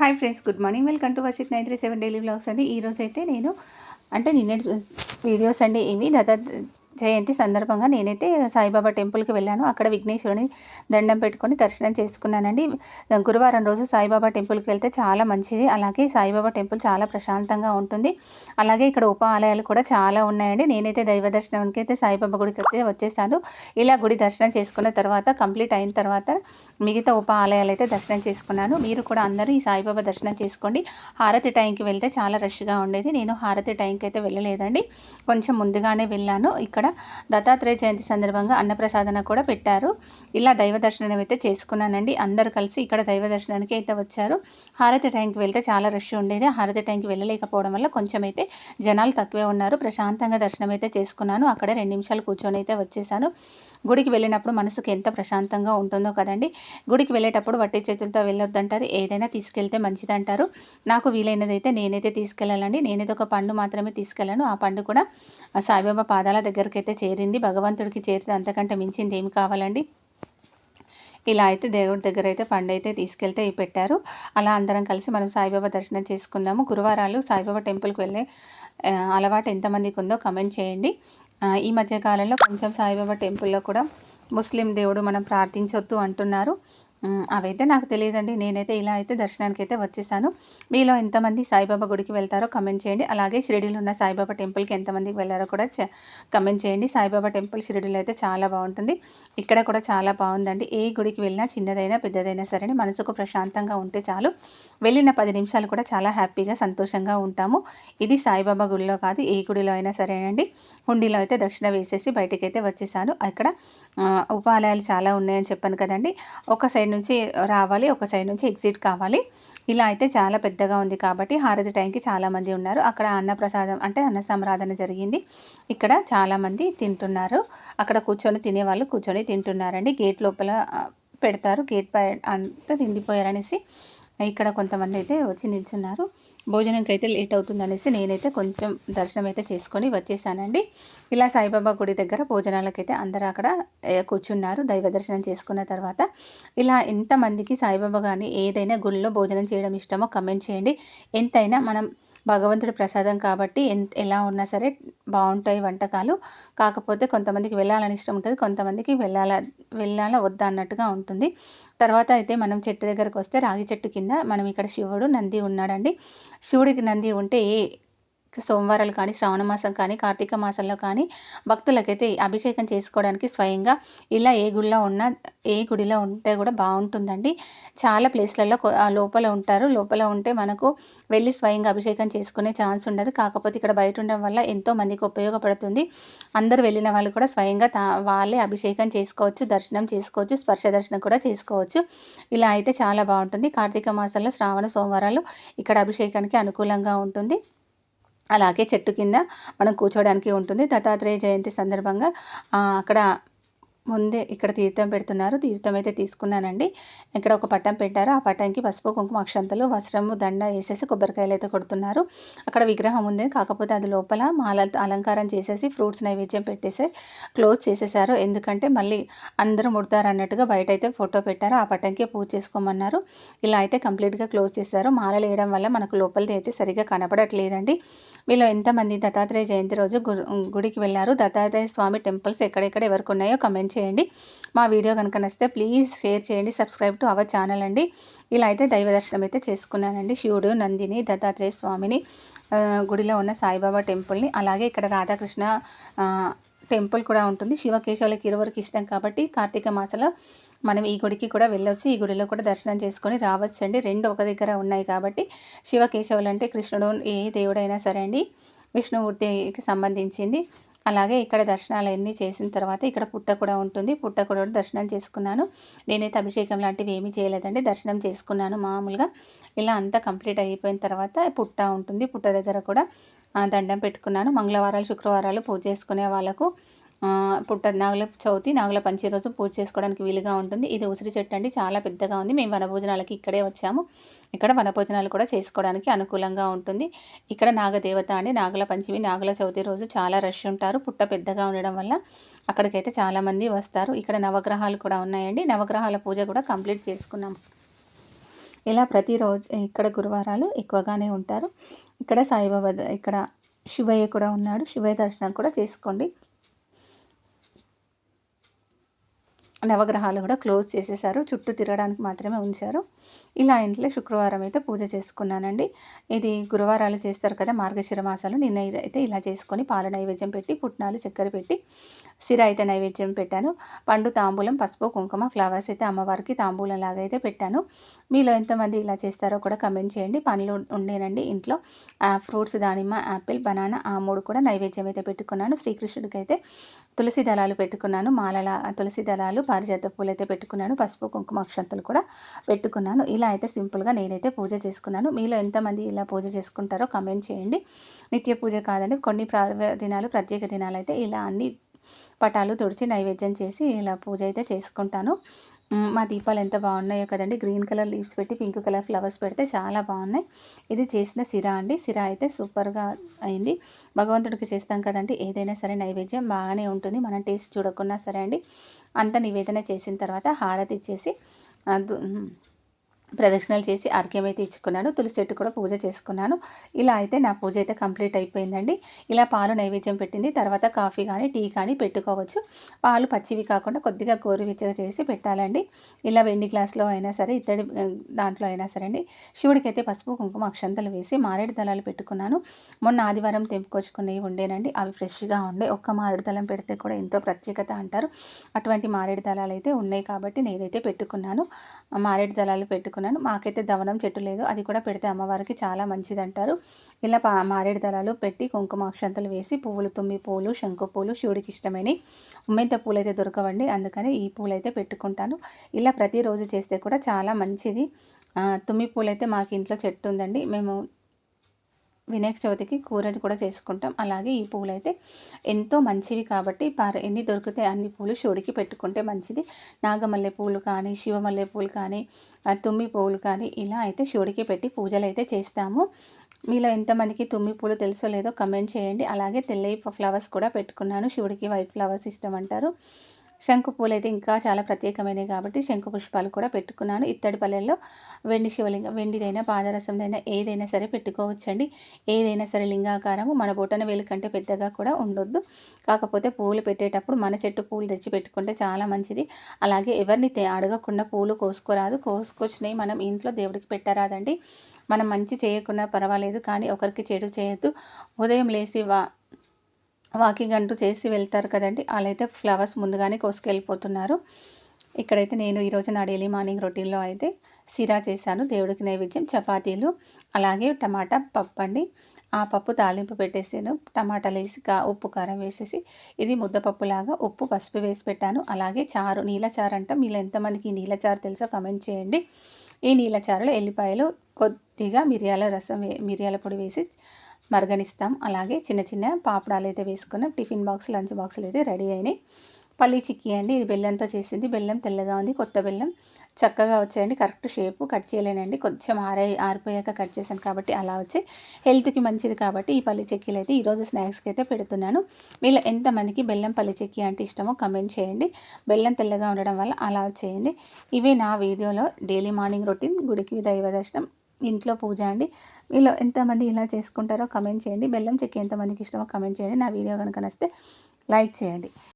Hi friends good morning welcome to Varshith nine three seven daily blogs అండి ఈరోజు అయితే నేను అంటే నిన్న వీడియోస్ అండి ఇవి. దత్త జయంతి సందర్భంగా నేనైతే సాయిబాబా టెంపుల్కి వెళ్ళాను. అక్కడ విఘ్నేశ్వరుని దండం పెట్టుకొని దర్శనం చేసుకున్నానండి. గురువారం రోజు సాయిబాబా టెంపుల్కి వెళ్తే చాలా మంచిది. అలాగే సాయిబాబా టెంపుల్ చాలా ప్రశాంతంగా ఉంటుంది. అలాగే ఇక్కడ ఉప ఆలయాలు కూడా చాలా ఉన్నాయండి. నేనైతే దైవ దర్శనానికి అయితే సాయిబాబా గుడికి అయితే వచ్చేసాను. ఇలా గుడి దర్శనం చేసుకున్న తర్వాత కంప్లీట్ అయిన తర్వాత మిగతా ఉప ఆలయాలు అయితే దర్శనం చేసుకున్నాను. మీరు కూడా అందరూ ఈ సాయిబాబా దర్శనం చేసుకోండి. హారతి టైంకి వెళ్తే చాలా రష్గా ఉండేది. నేను హారతి టైంకి అయితే వెళ్ళలేదండి. కొంచెం ముందుగానే వెళ్ళాను. ఇక్కడ దత్తాత్రేయ జయంతి సందర్భంగా అన్నప్రసాదన కూడా పెట్టారు. ఇలా దైవ దర్శనం అయితే చేసుకున్నానండి. అందరు కలిసి ఇక్కడ దైవ దర్శనానికి అయితే వచ్చారు. హారతి టైంకి వెళ్తే చాలా రష్ ఉండేది. హారతి టైంకి వెళ్ళలేకపోవడం వల్ల కొంచెం అయితే జనాలు తక్కువే ఉన్నారు. ప్రశాంతంగా దర్శనం అయితే చేసుకున్నాను. అక్కడ రెండు నిమిషాలు కూర్చొని అయితే వచ్చేసాను. గుడికి వెళ్ళినప్పుడు మనసుకు ఎంత ప్రశాంతంగా ఉంటుందో కదండి. గుడికి వెళ్ళేటప్పుడు వట్టి చేతులతో వెళ్ళొద్దంటారు. ఏదైనా తీసుకెళ్తే మంచిదంటారు. నాకు వీలైనదైతే నేనైతే తీసుకెళ్ళాలండి. నేనైతే ఒక పండు మాత్రమే తీసుకెళ్ళాను. ఆ పండు కూడా సాయిబాబా పాదాల దగ్గరికి అయితే చేరింది. భగవంతుడికి చేరితే అంతకంటే మించింది ఏమి కావాలండి? ఇలా అయితే దేవుడి దగ్గర అయితే పండు అయితే తీసుకెళ్తే పెట్టారు. అలా అందరం కలిసి మనం సాయిబాబా దర్శనం చేసుకుందాము. గురువారాలు సాయిబాబా టెంపుల్కి వెళ్ళే అలవాటు ఎంతమందికి ఉందో కమెంట్ చేయండి. ఈ మధ్య కాలంలో కొంచెం సాయిబాబా టెంపుల్లో కూడా ముస్లిం దేవుడు మనం ప్రార్థించొద్దు అంటున్నారు. అవైతే నాకు తెలియదండి. నేనైతే ఇలా అయితే దర్శనానికి అయితే వచ్చేసాను. మీలో ఎంతమంది సాయిబాబా గుడికి వెళ్తారో కమెంట్ చేయండి. అలాగే షిరిడీలో ఉన్న సాయిబాబా టెంపుల్కి ఎంతమందికి వెళ్ళారో కూడా కమెంట్ చేయండి. సాయిబాబా టెంపుల్ షిరిడీలో అయితే చాలా బాగుంటుంది. ఇక్కడ కూడా చాలా బాగుందండి. ఏ గుడికి వెళ్ళినా చిన్నదైనా పెద్దదైనా సరే మనసుకు ప్రశాంతంగా ఉంటే చాలు. వెళ్ళిన పది నిమిషాలు కూడా చాలా హ్యాపీగా సంతోషంగా ఉంటాము. ఇది సాయిబాబా గుడిలో కాదు ఏ గుడిలో అయినా సరేనండి. హుండీలో అయితే దక్షిణ వేసేసి బయటకైతే అయితే వచ్చేసాను అక్కడ ఉపాలయాలు చాలా ఉన్నాయని చెప్పాను కదండి. ఒక సైడ్ నుంచి రావాలి ఒక సైడ్ నుంచి ఎగ్జిట్ కావాలి. ఇలా అయితే చాలా పెద్దగా ఉంది కాబట్టి హారతి టైంకి చాలామంది ఉన్నారు. అక్కడ అన్నప్రసాదం అంటే అన్న సంరాధన జరిగింది. ఇక్కడ చాలామంది తింటున్నారు. అక్కడ కూర్చొని తినేవాళ్ళు కూర్చొని తింటున్నారండి. గేట్ లోపల పెడతారు. గేట్ పై అంతా తిండిపోయారనేసి ఇక్కడ కొంతమంది అయితే వచ్చి నిల్చున్నారు. భోజనంకి అయితే లేట్ అవుతుంది అనేసి నేనైతే కొంచెం దర్శనం అయితే చేసుకొని వచ్చేసానండి. ఇలా సాయిబాబా గుడి దగ్గర భోజనాలకైతే అందరూ అక్కడ కూర్చున్నారు దైవ దర్శనం చేసుకున్న తర్వాత. ఇలా ఎంతమందికి సాయిబాబా కానీ ఏదైనా గుళ్ళో భోజనం చేయడం ఇష్టమో కమెంట్ చేయండి. ఎంతైనా మనం భగవంతుడి ప్రసాదం కాబట్టి ఎంత ఎలా ఉన్నా సరే బాగుంటాయి వంటకాలు. కాకపోతే కొంతమందికి వెళ్ళాలని ఇష్టం ఉంటుంది కొంతమందికి వెళ్ళాల వెళ్ళాలా వద్దా అన్నట్టుగా ఉంటుంది. తర్వాత అయితే మనం చెట్టు దగ్గరకు వస్తే రాగి చెట్టు కింద మనం ఇక్కడ శివుడు నంది ఉన్నాడండి. శివుడికి నంది ఉంటే ఏ సోమవారాలు కానీ శ్రావణ మాసం కానీ కార్తీక మాసంలో కానీ భక్తులకైతే అభిషేకం చేసుకోవడానికి స్వయంగా ఇలా ఏ గుడిలో ఉన్నా ఏ గుడిలో ఉంటే కూడా బాగుంటుందండి. చాలా ప్లేస్లలో లోపల ఉంటారు. లోపల ఉంటే మనకు వెళ్ళి స్వయంగా అభిషేకం చేసుకునే ఛాన్స్ ఉండదు. కాకపోతే ఇక్కడ బయట ఉండడం వల్ల ఎంతో మందికి ఉపయోగపడుతుంది. అందరు వెళ్ళిన వాళ్ళు కూడా స్వయంగా తా వాళ్ళే అభిషేకం చేసుకోవచ్చు దర్శనం చేసుకోవచ్చు స్పర్శ దర్శనం కూడా చేసుకోవచ్చు. ఇలా అయితే చాలా బాగుంటుంది. కార్తీక మాసంలో శ్రావణ సోమవారాలు ఇక్కడ అభిషేకానికి అనుకూలంగా ఉంటుంది. అలాగే చెట్టు కింద మనం కూర్చోవడానికి ఉంటుంది. దత్తాత్రేయ జయంతి సందర్భంగా అక్కడ ముందే ఇక్కడ తీర్థం పెడుతున్నారు. తీర్థం అయితే తీసుకున్నానండి. ఇక్కడ ఒక పట్టం పెట్టారు. ఆ పట్టంకి పసుపు కుంకుమ అక్షంతలు వస్త్రము దండ వేసేసి కొబ్బరికాయలు అయితే కొడుతున్నారు. అక్కడ విగ్రహం ఉంది. కాకపోతే అది లోపల మాల అలంకారం చేసేసి ఫ్రూట్స్ నైవేద్యం పెట్టేసి క్లోజ్ చేసేసారు. ఎందుకంటే మళ్ళీ అందరూ ముడతారు అన్నట్టుగా బయట అయితే ఫోటో పెట్టారు. ఆ పట్టంకే పూజ చేసుకోమన్నారు. ఇలా అయితే కంప్లీట్గా క్లోజ్ చేశారు. మాలలు వేయడం వల్ల మనకు లోపలిది అయితే సరిగ్గా కనపడట్లేదండి. వీళ్ళు ఎంతమంది దత్తాత్రేయ జయంతి రోజు గుడికి వెళ్ళారు? దత్తాత్రేయ స్వామి టెంపుల్స్ ఎక్కడెక్కడ ఎవరికి ఉన్నాయో కమెంట్ చేయండి. మా వీడియో కనుక నచ్చితే ప్లీజ్ షేర్ చేయండి సబ్స్క్రైబ్ టు అవర్ ఛానల్ అండి. ఇలా అయితే దైవ దర్శనం అయితే చేసుకున్నానండి. శివుడు నందిని దత్తాత్రేయ స్వామిని గుడిలో ఉన్న సాయిబాబా టెంపుల్ని అలాగే ఇక్కడ రాధాకృష్ణ టెంపుల్ కూడా ఉంటుంది. శివకేశవులకి ఇరువురికి ఇష్టం కాబట్టి కార్తీక మాసంలో మనం ఈ గుడికి కూడా వెళ్ళొచ్చు ఈ గుడిలో కూడా దర్శనం చేసుకొని రావచ్చు అండి రెండు ఒక దగ్గర ఉన్నాయి కాబట్టి శివకేశవులు అంటే కృష్ణుడు ఏ దేవుడైనా సరే అండి విష్ణుమూర్తికి సంబంధించింది. అలాగే ఇక్కడ దర్శనాలు అన్నీ చేసిన తర్వాత ఇక్కడ పుట్ట కూడా ఉంటుంది. పుట్ట కూడా దర్శనం చేసుకున్నాను. నేనైతే అభిషేకం లాంటివి ఏమీ చేయలేదండి. దర్శనం చేసుకున్నాను మామూలుగా. ఇలా అంతా కంప్లీట్ అయిపోయిన తర్వాత పుట్ట ఉంటుంది. పుట్ట దగ్గర కూడా దండం పెట్టుకున్నాను. మంగళవారాలు శుక్రవారాలు పూజ చేసుకునే వాళ్ళకు. పుట్ట నాగుల చవితి నాగుల పంచి రోజు పూజ చేసుకోవడానికి వీలుగా ఉంటుంది. ఇది ఉసిరి చెట్టు అండి. చాలా పెద్దగా ఉంది. మేము వనభోజనాలకి ఇక్కడే వచ్చాము. ఇక్కడ వనభోజనాలు కూడా చేసుకోవడానికి అనుకూలంగా ఉంటుంది. ఇక్కడ నాగదేవత అండి. నాగుల పంచమి నాగుల చవితి రోజు చాలా రష్ ఉంటారు. పుట్ట పెద్దగా ఉండడం వల్ల అక్కడికైతే చాలామంది వస్తారు. ఇక్కడ నవగ్రహాలు కూడా ఉన్నాయండి. నవగ్రహాల పూజ కూడా కంప్లీట్ చేసుకున్నాం ఇలా ప్రతిరోజు ఇక్కడ గురువారాలు ఎక్కువగానే ఉంటారు. ఇక్కడ సాయిబాబా ఇక్కడ శివయ్య కూడా ఉన్నాడు. శివయ్య దర్శనం కూడా చేసుకోండి. నవగ్రహాలు కూడా క్లోజ్ చేసేసారు. చుట్టూ తిరగడానికి మాత్రమే ఉంచారు. ఇలా ఇంట్లో శుక్రవారం అయితే పూజ చేసుకున్నానండి. ఇది గురువారాలు చేస్తారు కదా మార్గశిర మాసాలు. నిన్న అయితే ఇలా చేసుకొని పాలు నైవేద్యం పెట్టి పుట్నాలు చక్కెర పెట్టి సిర అయితే నైవేద్యం పెట్టాను. పండు తాంబూలం పసుపు కుంకుమ ఫ్లవర్స్ అయితే అమ్మవారికి తాంబూలం లాగా అయితే పెట్టాను. మీలో ఎంతమంది ఇలా చేస్తారో కూడా కమెంట్ చేయండి. పండ్లు ఉండేనండి ఇంట్లో. ఫ్రూట్స్ దానిమ్మ యాపిల్ బనానా ఆ మూడు కూడా నైవేద్యం అయితే పెట్టుకున్నాను. శ్రీకృష్ణుడికి అయితే తులసి దళాలు పెట్టుకున్నాను. మాలల తులసి దళాలు పారిజాత పూలు అయితే పెట్టుకున్నాను. పసుపు కుంకుమ అక్షంతలు కూడా పెట్టుకున్నాను. ఇలా అయితే సింపుల్గా నేనైతే పూజ చేసుకున్నాను. మీలో ఎంతమంది ఇలా పూజ చేసుకుంటారో కమెంట్ చేయండి. నిత్య పూజ కాదండి కొన్ని దినాలు ప్రత్యేక దినాలు అయితే ఇలా అన్ని పటాలు తుడిచి నైవేద్యం చేసి ఇలా పూజ అయితే చేసుకుంటాను. మా దీపాలు ఎంత బాగున్నాయో కదండి. గ్రీన్ కలర్ లీవ్స్ పెట్టి పింక్ కలర్ ఫ్లవర్స్ పెడితే చాలా బాగున్నాయి. ఇది చేసిన సిరా అండి. సిరా అయితే సూపర్గా అయింది. భగవంతుడికి చేస్తాం కదండి. ఏదైనా సరే నైవేద్యం బాగానే ఉంటుంది. మనం టేస్ట్ చూడకున్నా సరే అండి. అంత నివేదన చేసిన తర్వాత హారతి ఇచ్చేసి ప్రదక్షిణలు చేసి అర్ఘ్యం అయితే ఇచ్చుకున్నాను తులసి చెట్టు కూడా పూజ చేసుకున్నాను. ఇలా అయితే నా పూజ అయితే కంప్లీట్ అయిపోయిందండి. ఇలా పాలు నైవేద్యం పెట్టింది. తర్వాత కాఫీ కానీ టీ కానీ పెట్టుకోవచ్చు. పాలు పచ్చివి కాకుండా కొద్దిగా గోరువెచ్చగా చేసి పెట్టాలండి. ఇలా వెండి గ్లాస్లో అయినా సరే ఇత్తడి దాంట్లో అయినా సరే అండి శివుడికి అయితే పసుపు కుంకుమ అక్షంతలు వేసి మారేడు దళాలు పెట్టుకున్నాను. మొన్న ఆదివారం తెంపుకొచ్చుకునేవి ఉండేనండి. అవి ఫ్రెష్గా ఉండే. ఒక్క మారేడు దళం పెడితే కూడా ఎంతో ప్రత్యేకత అంటారు. అటువంటి మారేడు దళాలు అయితే ఉన్నాయి కాబట్టి నేనైతే పెట్టుకున్నాను. మారేడు దళాలు పెట్టుకున్నాను పెట్టుకున్నాను మాకైతే దవనం చెట్టు లేదు. అది కూడా పెడితే అమ్మవారికి చాలా మంచిది అంటారు ఇలా పా మారేడు దళాలు పెట్టి కుంకుమ అక్షంతలు వేసి పువ్వులు తుమ్మి పూలు శంకు పూలు శివుడికి ఇష్టమైనవి ఉమ్మెంత పూలు అయితే దొరకవండి. అందుకని ఈ పూలు అయితే పెట్టుకుంటాను. ఇలా ప్రతిరోజు చేస్తే కూడా చాలా మంచిది. తుమ్మి పూలు అయితే మాకు ఇంట్లో చెట్టు ఉందండి. మేము వినాయక చవితికి కూర కూడా చేసుకుంటాం. అలాగే ఈ పూలు అయితే ఎంతో మంచివి కాబట్టి పార ఎన్ని దొరికితే అన్ని పూలు శివుడికి పెట్టుకుంటే మంచిది. నాగమల్లె పూలు కానీ శివమల్లె పూలు కానీ తుమ్మి పూలు కానీ ఇలా అయితే శివుడికి పెట్టి పూజలు అయితే చేస్తాము. మీలో ఎంతమందికి తుమ్మి పూలు తెలుసో లేదో కమెంట్ చేయండి. అలాగే తెల్లయి ఫ్లవర్స్ కూడా పెట్టుకున్నాను. శివుడికి వైట్ ఫ్లవర్స్ ఇష్టం అంటారు. శంకు పూలు అయితే ఇంకా చాలా ప్రత్యేకమైనవి కాబట్టి శంకు పుష్పాలు కూడా పెట్టుకున్నాను. ఇత్తడి పల్లెల్లో వెండి శివలింగం వెండిదైనా పాదరసందైనా ఏదైనా సరే పెట్టుకోవచ్చండి. ఏదైనా సరే లింగాకారము మన బొటన వేలు కంటే పెద్దగా కూడా ఉండొద్దు. కాకపోతే పూలు పెట్టేటప్పుడు మన చెట్టు పూలు తెచ్చి పెట్టుకుంటే చాలా మంచిది. అలాగే ఎవరిని అడగకుండా పూలు కోసుకోరాదు. కోసుకొచ్చినాయి మనం ఇంట్లో దేవుడికి పెట్టరాదండి. మనం మంచి చేయకుండా పర్వాలేదు కానీ ఒకరికి చెడు చేయొద్దు. ఉదయం లేచి వా వాకింగ్ అంటూ చేసి వెళ్తారు కదండి. వాళ్ళైతే ఫ్లవర్స్ ముందుగానే కోసుకెళ్ళిపోతున్నారు. ఇక్కడైతే నేను ఈరోజు నా డైలీ మార్నింగ్ రొటీన్లో అయితే సిరా చేశాను. దేవుడికి నైవేద్యం చపాతీలు అలాగే టమాటా పప్పు అండి. ఆ పప్పు తాలింపు పెట్టేసాను. టమాటాలు వేసి కా ఉప్పు కారం వేసేసి ఇది ముద్దపప్పులాగా ఉప్పు పసుపు వేసి పెట్టాను. అలాగే చారు నీలచారు అంట. మీరు ఎంతమందికి ఈ చారు తెలుసో కమెంట్ చేయండి. ఈ నీలచారులో ఎల్లిపాయలు కొద్దిగా మిరియాల రసం మిరియాల పొడి వేసి మరగనిస్తాం. అలాగే చిన్న చిన్న పాపడాలు అయితే వేసుకున్నాం. టిఫిన్ బాక్స్ లంచ్ బాక్సులు అయితే రెడీ అయినాయి. పల్లీ చిక్కీ అండి. ఇది బెల్లంతో చేసింది. బెల్లం తెల్లగా ఉంది. కొత్త బెల్లం. చక్కగా వచ్చాయండి. కరెక్ట్ షేపు కట్ చేయలేనండి. కొంచెం ఆరే ఆరిపోయాక కట్ చేశాను కాబట్టి అలా వచ్చి హెల్త్కి మంచిది కాబట్టి ఈ పల్లి చెక్కీలు అయితే ఈరోజు స్నాక్స్కి అయితే పెడుతున్నాను. వీళ్ళు ఎంతమందికి బెల్లం పల్లి చెక్కీ అంటే ఇష్టమో కమెంట్ చేయండి. బెల్లం తెల్లగా ఉండడం వల్ల అలా చేయండి ఇవే నా వీడియోలో డైలీ మార్నింగ్ రొటీన్ గుడికి దైవ దర్శనం ఇంట్లో పూజ అండి. వీళ్ళు ఎంతమంది ఇలా చేసుకుంటారో కమెంట్ చేయండి. బెల్లం చెక్కి ఎంతమందికి ఇష్టమో కమెంట్ చేయండి. నా వీడియో కనుక నస్తే లైక్ చేయండి.